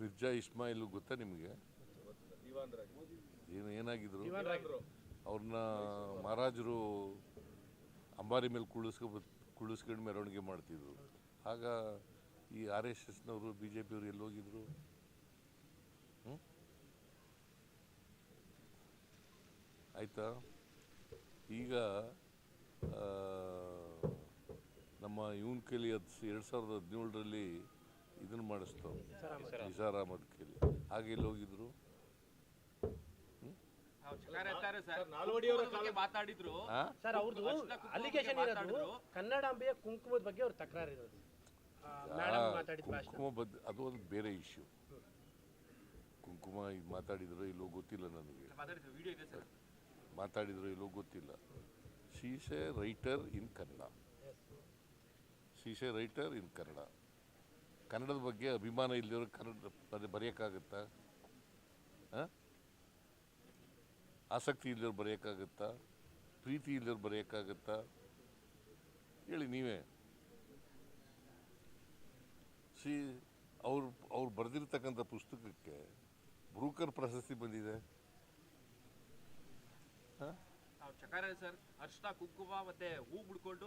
ಮಿರ್ಜಾ ಇಸ್ಮಾಯಿಲ್ ಗೊತ್ತಾ ನಿಮಗೆ? ಏನು ಏನಾಗಿದ್ರು? ಅವ್ರನ್ನ ಮಹಾರಾಜರು ಅಂಬಾರಿ ಮೇಲೆ ಕುಳಿಸ್ಕೊ ಕುಳಿಸ್ಕೊಂಡು ಮೆರವಣಿಗೆ ಮಾಡ್ತಿದ್ರು. ಆಗ ಈ ಆರ್ ಎಸ್ ಎಸ್ನವರು ಬಿ ಜೆ ಪಿಯವರು ಎಲ್ಲಿ ಹೋಗಿದ್ರು? ಆಯ್ತಾ? ಈಗ ನಮ್ಮ ಇವನ್ ಕೈಲಿ ಹತ್ತು ಎರಡು ಸಾವಿರದ ಹದಿನೇಳರಲ್ಲಿ ಇದನ್ನು ಮಾಡಿಸ್ತಾವ ನಿಸಾರ್ ಅಹಮದ್ ಕೇಳಿ. ಹಾಗೆ ಇಲ್ಲಿ ಹೋಗಿದ್ರು. ಕನ್ನಡಾಂಬೆಯ ಕುಂಕುಮದ ಬಗ್ಗೆ ಅವ್ರ ತಕರಾರು ಇರೋದು. ಕುಂಕುಮ ಬದ್ ಅದು ಒಂದು ಬೇರೆ ಇಶ್ಯೂ ಕುಂಕುಮ ಇದು ಮಾತಾಡಿದ್ರು ಇಲ್ಲೋ ಗೊತ್ತಿಲ್ಲ ನನಗೆ. ಮಾತಾಡಿದ್ರು ವಿಡಿಯೋ ಇದೆ ಸರ್. ಮಾತಾಡಿದ್ರು ಇಲ್ಲೋ ಗೊತ್ತಿಲ್ಲ. She's a writer in Kannada. She's a writer in Kannada. ಕನ್ನಡದ ಬಗ್ಗೆ ಅಭಿಮಾನ ಇಲ್ಲದಿರೋ ಕನ್ನಡ ಬರೆಯೋಕ್ಕಾಗುತ್ತಾ? ಆಸಕ್ತಿ ಇಲ್ಲದವ್ರು ಬರೆಯೋಕ್ಕಾಗುತ್ತಾ? ಪ್ರೀತಿ ಇಲ್ಲದವ್ರು ಬರೆಯೋಕ್ಕಾಗುತ್ತಾ? ಹೇಳಿ ನೀವೇ. ಸಿ ಅವ್ರು ಅವ್ರು ಬರೆದಿರ್ತಕ್ಕಂಥ ಪುಸ್ತಕಕ್ಕೆ ಬ್ರೂಕರ್ ಪ್ರಶಸ್ತಿ ಬಂದಿದೆ. ಚಕಾರ ಸರ್, ಅರ್ಶಿನ ಕುಂಕುಮ ಮತ್ತೆ ಹೂ ಬಿಡ್ಕೊಂಡು